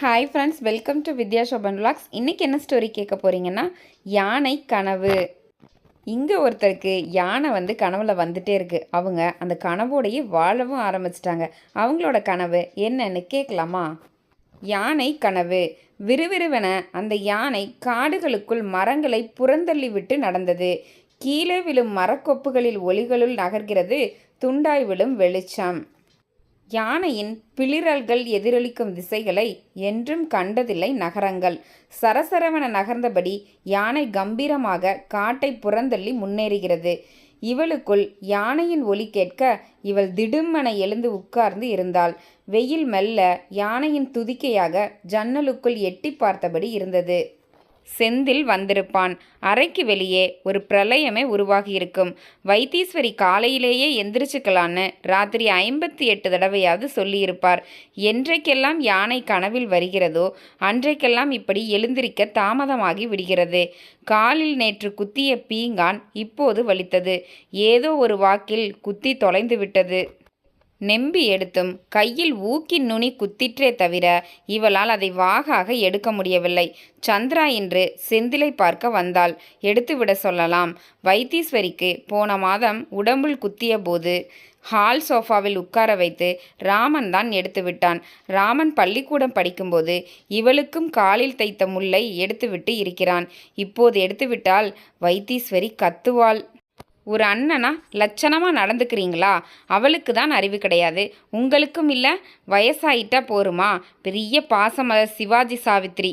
Hi friends welcome to Vidya Shoban vlogs இன்றைக்கி என்ன story கேட்க போகிறீங்கன்னா யானை கனவு. இங்கே ஒருத்தருக்கு யானை வந்து கனவில் வந்துட்டே இருக்குது அவங்க அந்த கனவோடையே வாழவும் ஆரம்பிச்சிட்டாங்க. அவங்களோட கனவு என்னன்னு கேட்கலாமா? யானை கனவு. விறுவிறுவென அந்த யானை காடுகளுக்குள் மரங்களை புறந்தள்ளி விட்டு நடந்தது. கீழே விழும் மரக்கொப்புகளில் ஒளிகளுள் நகர்கிறது துண்டாய் விழும் வெளிச்சம். யானையின் பிளிரல்கள் எதிரொலிக்கும் திசைகளை என்றும் கண்டதில்லை நகரங்கள். சரசரவென நகர்ந்தபடி யானை கம்பீரமாக காட்டை புறந்தள்ளி முன்னேறுகிறது. இவளுக்குள் யானையின் ஒலி கேட்க இவள் திடுமென எழுந்து உட்கார்ந்து இருந்தாள். வெயில் மெல்ல யானையின் துதிக்கையாக ஜன்னலுக்குள் எட்டி பார்த்தபடி இருந்தது. செந்தில் வந்திருப்பான். அறைக்கு வெளியே ஒரு பிரளயமே உருவாகியிருக்கும். வைத்தீஸ்வரி காலையிலேயே எந்திரிச்சுக்கலான்னு ராத்திரி ஐம்பத்தி எட்டு தடவையாவது சொல்லியிருப்பார். என்றைக்கெல்லாம் யானை கனவில் வருகிறதோ அன்றைக்கெல்லாம் இப்படி எழுந்திருக்க தாமதமாகி விடுகிறது. காலில் நேற்று குத்திய பீங்கான் இப்போது வலித்தது. ஏதோ ஒரு வாக்கில் குத்தி தொலைந்து விட்டது. நெம்பி எடுத்தும் கையில் ஊக்கின் நுனி குத்திற்றே தவிர இவளால் அதை வாகாக எடுக்க முடியவில்லை. சந்திரா இன்று செந்திலை பார்க்க வந்தாள். எடுத்துவிட சொல்லலாம். வைத்தீஸ்வரிக்கு போன மாதம் உடம்பில் குத்திய போது ஹால் சோஃபாவில் உட்கார வைத்து ராமன் தான் எடுத்து விட்டான். ராமன் பள்ளிக்கூடம் படிக்கும்போது இவளுக்கும் காலில் தைத்த முல்லை எடுத்துவிட்டு இருக்கிறான். இப்போது எடுத்துவிட்டால் வைத்தீஸ்வரி கத்துவாள். ஒரு அண்ணனா லட்சணமாக நடந்துக்கிறீங்களா? அவளுக்கு தான் அறிவு கிடையாது. உங்களுக்கும் இல்லை வயசாயிட்டா போருமா? பெரிய பாசமலர் சிவாஜி சாவித்ரி.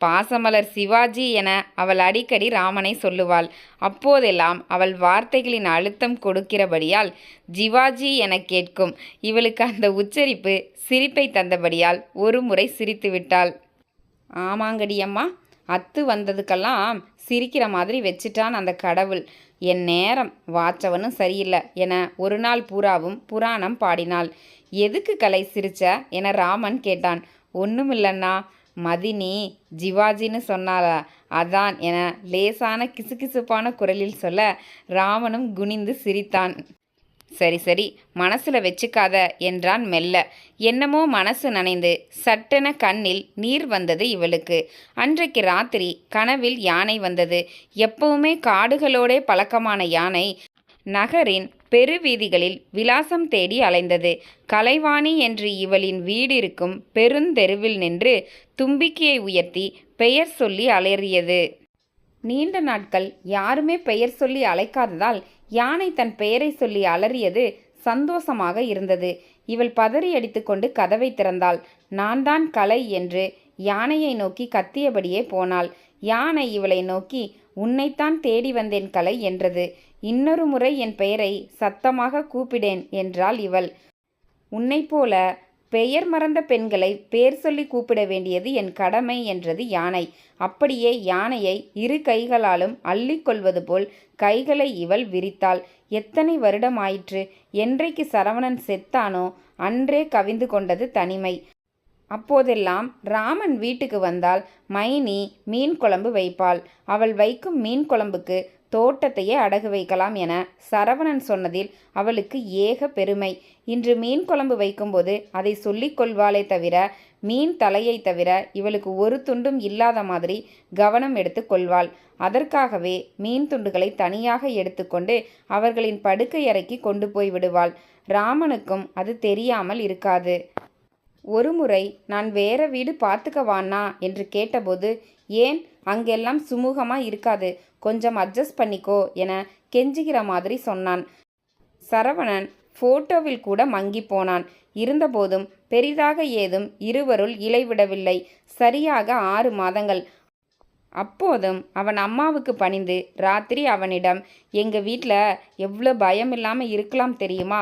பாசமலர் சிவாஜி என அவள் அடிக்கடி ராமனை சொல்லுவாள். அப்போதெல்லாம் அவள் வார்த்தைகளின் அழுத்தம் கொடுக்கிறபடியால் ஜிவாஜி என கேட்கும். இவளுக்கு அந்த உச்சரிப்பு சிரிப்பை தந்தபடியால் ஒரு முறை சிரித்து விட்டாள். ஆமாங்கடியம்மா அத்து வந்ததுக்கெல்லாம் சிரிக்கிற மாதிரி வச்சிட்டான் அந்த கடவுள். என் நேரம் வாச்சவனும் சரியில்லை என ஒரு நாள் பூராவும் புராணம் பாடினாள். எதுக்கு கலை சிரிச்ச? என ராமன் கேட்டான். ஒன்றுமில்லண்ணா மதினி ஜிவாஜின்னு சொன்னாளா? அதான் என லேசான கிசுகிசுப்பான குரலில் சொல்ல ராமனும் குனிந்து சிரித்தான். சரி சரி. மனசுல வச்சுக்காத என்றான் மெல்ல. என்னமோ மனசு நனைந்து சட்டென கண்ணில் நீர் வந்தது இவளுக்கு. அன்றைக்கு ராத்திரி கனவில் யானை வந்தது. எப்பவுமே காடுகளோடே பழக்கமான யானை நகரின் பெருவீதிகளில் விலாசம் தேடி அலைந்தது. கலைவாணி என்று இவளின் வீடிருக்கும் பெருந்தெருவில் நின்று தும்பிக்கையை உயர்த்தி பெயர் சொல்லி அலறியது. நீண்ட நாட்கள் யாருமே பெயர் சொல்லி அழைக்காததால் யானை தன் பெயரை சொல்லி அலறியது சந்தோஷமாக இருந்தது. இவள் பதறி அடித்துக்கொண்டு கதவை திறந்தாள். நான் தான் கலை என்று யானையை நோக்கி கத்தியபடியே போனாள். யானை இவளை நோக்கி உன்னைத்தான் தேடி வந்தேன் கலை என்றது. இன்னொரு முறை என் பெயரை சத்தமாக கூப்பிடேன் என்றாள் இவள். உன்னைப் போல பெயர் மறந்த பெண்களை பேர் சொல்லி கூப்பிட வேண்டியது என் கடமை என்றது யானை. அப்படியே யானையை இரு கைகளாலும் அள்ளிக்கொள்வது போல் கைகளை இவள் விரித்தாள். எத்தனை வருடமாயிற்று? என்றைக்கு சரவணன் செத்தானோ அன்றே கவிந்து கொண்டது தனிமை. அப்போதெல்லாம் ராமன் வீட்டுக்கு வந்தால் மைனி மீன் குழம்பு வைப்பாள். அவள் வைக்கும் மீன் குழம்புக்கு தோட்டத்தையே அடகு வைக்கலாம் என சரவணன் சொன்னதில் அவளுக்கு ஏக பெருமை. இன்று மீன் குழம்பு வைக்கும்போது அதை சொல்லிக் கொள்வாளே தவிர மீன் தலையை தவிர இவளுக்கு ஒரு துண்டும் இல்லாத மாதிரி கவனம் எடுத்து கொள்வாள். அதற்காகவே மீன் துண்டுகளை தனியாக எடுத்துக்கொண்டு அவர்களின் படுக்கை அறைக்கு கொண்டு போய் விடுவாள். ராமனுக்கும் அது தெரியாமல் இருக்காது. ஒருமுறை நான் வேற வீடு பார்த்துக்கவானா என்று கேட்டபோது ஏன்? அங்கெல்லாம் சுமூகமாக இருக்காது. கொஞ்சம் அட்ஜஸ்ட் பண்ணிக்கோ என கெஞ்சுகிற மாதிரி சொன்னான். சரவணன் போட்டோவில் கூட மங்கி போனான். இருந்தபோதும் பெரிதாக ஏதும் இருவருள் இலைவிடவில்லை. சரியாக ஆறு மாதங்கள். அப்போதும் அவன் அம்மாவுக்கு பணிந்து ராத்திரி அவனிடம் எங்கள் வீட்டில் எவ்வளோ பயம் இல்லாமல் இருக்கலாம் தெரியுமா?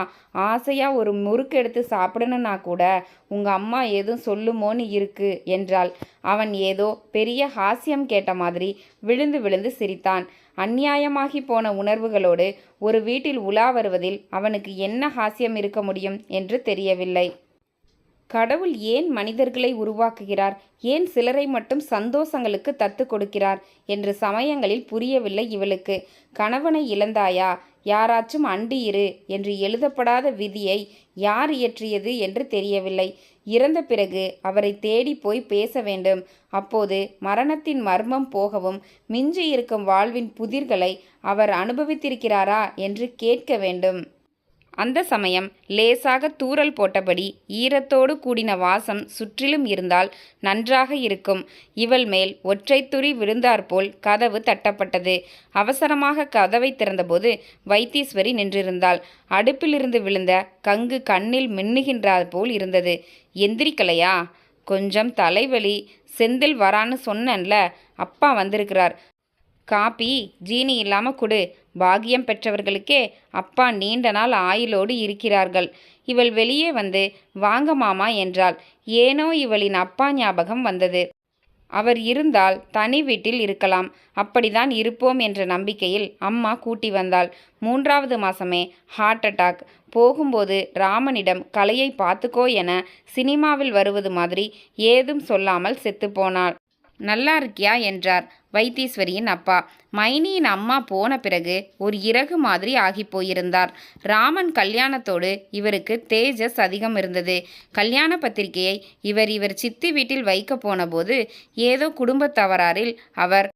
ஆசையாக ஒரு முறுக்கு எடுத்து சாப்பிடணுன்னா கூட உங்கள் அம்மா எதுவும் சொல்லுமோன்னு இருக்கு என்றாள். அவன் ஏதோ பெரிய ஹாஸ்யம் கேட்ட மாதிரி விழுந்து விழுந்து சிரித்தான். அந்நியாயமாகி போன உணர்வுகளோடு ஒரு வீட்டில் உலா வருவதில் அவனுக்கு என்ன ஹாஸ்யம் இருக்க முடியும்? என்று தெரியவில்லை. கடவுள் ஏன் மனிதர்களை உருவாக்குகிறார்? ஏன் சிலரை மட்டும் சந்தோஷங்களுக்கு தத்து கொடுக்கிறார்? என்று சமயங்களில் புரியவில்லை இவளுக்கு. கணவனை இழந்தாயா? யாராச்சும் அண்டி இரு என்று எழுதப்படாத விதியை யார் இயற்றியது என்று தெரியவில்லை. இறந்த பிறகு அவரை தேடி போய் பேச வேண்டும். அப்போது மரணத்தின் மர்மம் போகவும் மிஞ்சி இருக்கும் வாழ்வின் புதிர்களை அவர் அனுபவித்திருக்கிறாரா என்று கேட்க வேண்டும். அந்த சமயம் லேசாக தூறல் போட்டபடி ஈரத்தோடு கூடின வாசம் சுற்றிலும் இருந்தால் நன்றாக இருக்கும். இவள் மேல் ஒற்றைத்துறி விழுந்தாற்போல் கதவு தட்டப்பட்டது. அவசரமாக கதவை திறந்தபோது வைத்தீஸ்வரி நின்றிருந்தாள். அடுப்பிலிருந்து விழுந்த கங்கு கண்ணில் மின்னுகின்றார் போல் இருந்தது. எந்திரிக்கலையா? கொஞ்சம் தலைவலி. செந்தில் வரான்னு சொன்னேன்ல. அப்பா வந்திருக்கிறார். காப்பி ஜீனி இல்லாமல் கொடு. பாகியம் பெற்றவர்களுக்கே அப்பா நீண்ட நாள் ஆயுளோடு இருக்கிறார்கள். இவள் வெளியே வந்து வாங்க மாமா என்றாள். ஏனோ இவளின் அப்பா ஞாபகம் வந்தது. அவர் இருந்தால் தனி வீட்டில் இருக்கலாம். அப்படிதான் இருப்போம் என்ற நம்பிக்கையில் அம்மா கூட்டி வந்தாள். மூன்றாவது மாசமே ஹார்ட் அட்டாக் போகும்போது ராமனிடம் கலையை பார்த்துக்கோ என சினிமாவில் வருவது மாதிரி ஏதும் சொல்லாமல் செத்துப்போனாள் நல்லா இருக்கியா என்றார் வைத்தீஸ்வரியின் அப்பா. மைனியின் அம்மா போன பிறகு ஒரு இறகு மாதிரி ஆகி போயிருந்தார். ராமன் கல்யாணத்தோடு இவருக்கு தேஜஸ் அதிகம் இருந்தது. கல்யாண பத்திரிகையை இவர் இவர் சித்தி வீட்டில் வைக்க போனபோது ஏதோ குடும்பத் தவறாரில் அவர்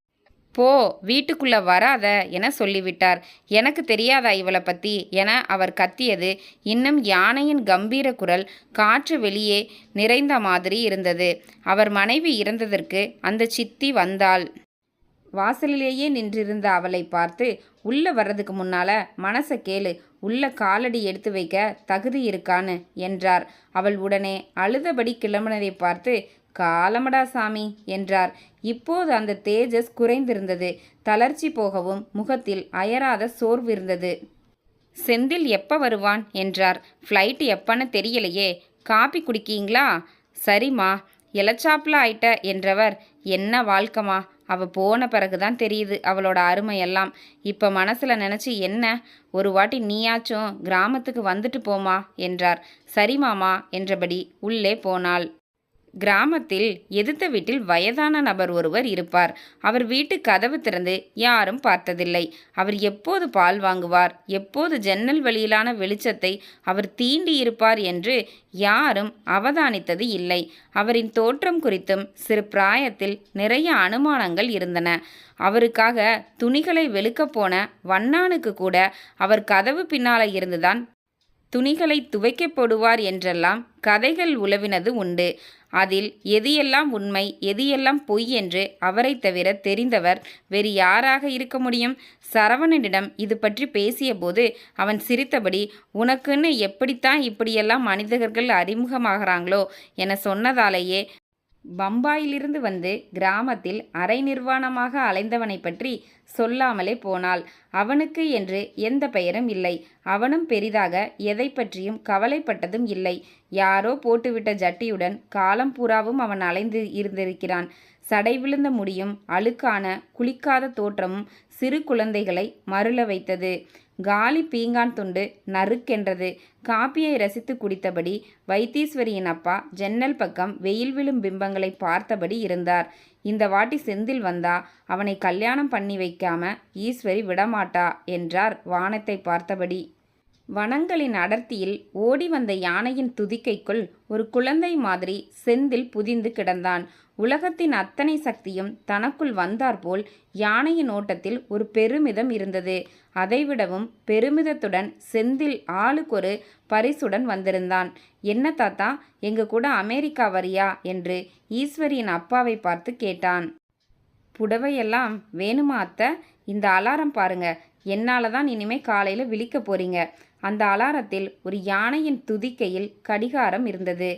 போ வீட்டுக்குள்ளே வராத என சொல்லிவிட்டார். எனக்கு தெரியாதா இவளை பற்றி என அவர் கத்தியது. இன்னும் யானையின் கம்பீர குரல் காற்று வெளியே நிறைந்த மாதிரி இருந்தது. அவர் மனைவி இறந்ததற்கு அந்த சித்தி வந்தாள். வாசலிலேயே நின்றிருந்த அவளை பார்த்து உள்ளே வர்றதுக்கு முன்னால மனசை கேளு. உள்ள காலடி எடுத்து வைக்க தகுதி இருக்கான்னு என்றார். அவள் உடனே அழுதபடி கிளம்பினதை பார்த்து காலமடா சாமி என்றார். இப்போது அந்த தேஜஸ் குறைந்திருந்தது. தளர்ச்சி போகவும் முகத்தில் அயராத சோர்வு இருந்தது செந்தில் எப்போ வருவான்? என்றார். ஃப்ளைட்டு எப்பன்னு தெரியலையே. காப்பி குடிக்கீங்களா? சரிம்மா. இளச்சாப்பில் ஆயிட்ட என்றவர். என்ன வாழ்க்கமா அவ போன பிறகுதான் தெரியுது அவளோட அருமையெல்லாம். இப்போ மனசில் நினச்சி என்ன? ஒரு வாட்டி நீயாச்சும் கிராமத்துக்கு வந்துட்டு போமா? என்றார். சரிமாமா என்றபடி உள்ளே போனாள். கிராமத்தில் எதிர்த்த வீட்டில் வயதான நபர் ஒருவர் இருப்பார். அவர் வீட்டு கதவு திறந்து யாரும் பார்த்ததில்லை. அவர் எப்போது பால் வாங்குவார்? எப்போது ஜன்னல் வழியிலான வெளிச்சத்தை அவர் தீண்டி இருப்பார் என்று யாரும் அவதானித்தது இல்லை. அவரின் தோற்றம் குறித்தும் சிறு பிராயத்தில் நிறைய அனுமானங்கள் இருந்தன. அவருக்காக துணிகளை வெளுக்கப் போன வண்ணானுக்கு கூட அவர் கதவு பின்னால இருந்துதான் துணிகளை துவைக்கப் போடுவார் என்றெல்லாம் கதைகள் உலவினது உண்டு. அதில் எது எல்லாம் உண்மை எது எல்லாம் பொய் என்று அவரை தவிர தெரிந்தவர் வேறு யாராக இருக்க முடியும்? சரவணனிடம் இது பற்றி பேசியபோது அவன் சிரித்தபடி உனக்குன்னு எப்படித்தான் இப்படியெல்லாம் மனிதர்கள் அறிமுகமாகிறாங்களோ என சொன்னதாலேயே பம்பாயிலிருந்து வந்து கிராமத்தில் அரை நிர்வாணமாக அலைந்தவனை பற்றி சொல்லாமலே போனாள். அவனுக்கு என்று எந்த பெயரும் இல்லை. அவனும் பெரிதாக எதை பற்றியும் கவலைப்பட்டதும் இல்லை. யாரோ போட்டுவிட்ட ஜட்டியுடன் காலம் பூராவும் அவன் அலைந்து இருந்திருக்கிறான். சடை விழுந்த முடியும் அழுக்கான குளிக்காத தோற்றமும் சிறு குழந்தைகளை மருள வைத்தது. காலி பீங்கான் துண்டு நறுக்கென்றது. காப்பியை ரசித்து குடித்தபடி வைத்தீஸ்வரியின் அப்பா ஜன்னல் பக்கம் வெயில் விழும் பிம்பங்களை பார்த்தபடி இருந்தார். இந்த வாட்டி செந்தில் வந்தா அவனை கல்யாணம் பண்ணி வைக்காம ஈஸ்வரி விடமாட்டா என்றார் வானத்தை பார்த்தபடி. வனங்களின் அடர்த்தியில் ஓடி வந்த யானையின் துதிக்கைக்குள் ஒரு குழந்தை மாதிரி செந்தில் புதிந்து கிடந்தான். உலகத்தின் அத்தனை சக்தியும் தனக்குள் வந்தாற்போல் யானையின் ஓட்டத்தில் ஒரு பெருமிதம் இருந்தது. அதைவிடவும் பெருமிதத்துடன் செந்தில் ஆளுக்கொரு பரிசுடன் வந்திருந்தான். என்ன தாத்தா எங்க கூட அமெரிக்கா வரியா? என்று ஈஸ்வரியின் அப்பாவை பார்த்து கேட்டான். புடவையெல்லாம் வேணுமா அத்த? இந்த அலாரம் பாருங்க. என்னால தான் இனிமே காலையில் விழிக்க போறீங்க. அந்த அலாரத்தில் ஒரு யானையின் துதிக்கையில் கடிகாரம் இருந்தது.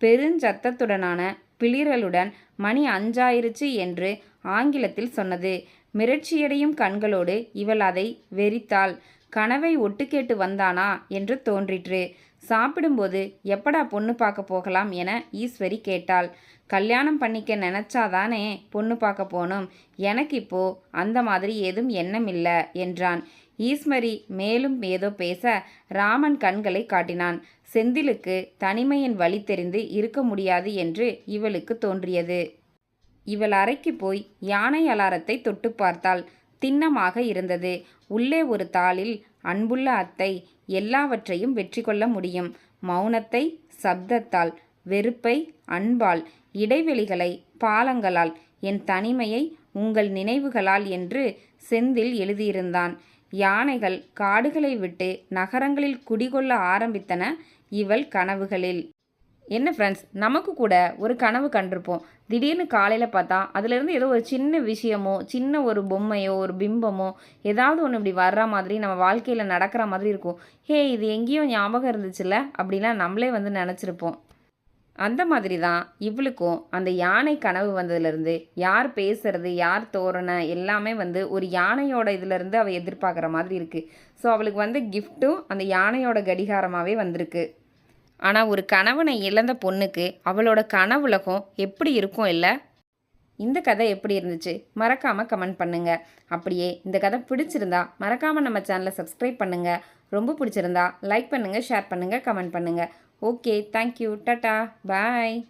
பெருஞ்சத்தத்துடனான பிளிரலுடன் மணி அஞ்சாயிருச்சு என்று ஆங்கிலத்தில் சொன்னது. மிரட்சியடையும் கண்களோடு இவள் அதை வெறித்தாள். கனவை ஒட்டு கேட்டு வந்தானா என்று தோன்றிற்று. சாப்பிடும்போது எப்படா பொண்ணு பார்க்க போகலாம் என ஈஸ்வரி கேட்டாள். கல்யாணம் பண்ணிக்க நினச்சாதானே பொண்ணு பார்க்க போனோம் எனக்கு இப்போ அந்த மாதிரி ஏதும் எண்ணம் இல்லை என்றான். ஈஸ்மரி மேலும் ஏதோ பேச ராமன் கண்களை காட்டினான். செந்திலுக்கு தனிமையின் வழி தெரிந்து இருக்க முடியாது என்று இவளுக்கு தோன்றியது. இவள் அறைக்கு போய் யானை அலாரத்தை தொட்டு பார்த்தாள். திண்ணமாக இருந்தது. உள்ளே ஒரு தாளில் அன்புள்ள அத்தை எல்லாவற்றையும் வெற்றி கொள்ள முடியும். மௌனத்தை சப்தத்தால் வெறுப்பை அன்பால் இடைவெளிகளை பாலங்களால் என் தனிமையை உங்கள் நினைவுகளால் என்று செந்தில் எழுதியிருந்தான். யானைகள் காடுகளை விட்டு நகரங்களில் குடிகொள்ள ஆரம்பித்தன இவள் கனவுகளில். என்ன ஃப்ரெண்ட்ஸ் நமக்கு கூட ஒரு கனவு கண்டிருப்போம். திடீர்னு காலையில் பார்த்தா அதுலேருந்து ஏதோ ஒரு சின்ன விஷயமோ சின்ன ஒரு பொம்மையோ ஒரு பிம்பமோ ஏதாவது ஒன்று இப்படி வர்ற மாதிரி நம்ம வாழ்க்கையில் நடக்கிற மாதிரி இருக்கும். ஹே இது எங்கேயோ ஞாபகம் இருந்துச்சுல்ல? அப்படிலாம் நம்மளே வந்து நினச்சிருப்போம். அந்த மாதிரி தான் இவளுக்கும் அந்த யானை கனவு வந்ததுலேருந்து யார் பேசுறது யார் தோரணை எல்லாமே வந்து ஒரு யானையோட இதுலேருந்து அவள் எதிர்பார்க்குற மாதிரி இருக்குது ஸோ அவளுக்கு வந்து கிஃப்ட்டும் அந்த யானையோட கடிகாரமாகவே வந்திருக்கு. ஆனால் ஒரு கணவனை இழந்த பொண்ணுக்கு அவளோட கனவுலகம் எப்படி இருக்கும் இல்லை? இந்த கதை எப்படி இருந்துச்சு? மறக்காமல் கமெண்ட் பண்ணுங்கள் அப்படியே இந்த கதை பிடிச்சிருந்தா மறக்காமல் நம்ம சேனலை சப்ஸ்கிரைப் பண்ணுங்கள் ரொம்ப பிடிச்சிருந்தா லைக் பண்ணுங்கள் ஷேர் பண்ணுங்கள் கமெண்ட் பண்ணுங்கள் ஓகே தேங்க்யூ டாட்டா பாய்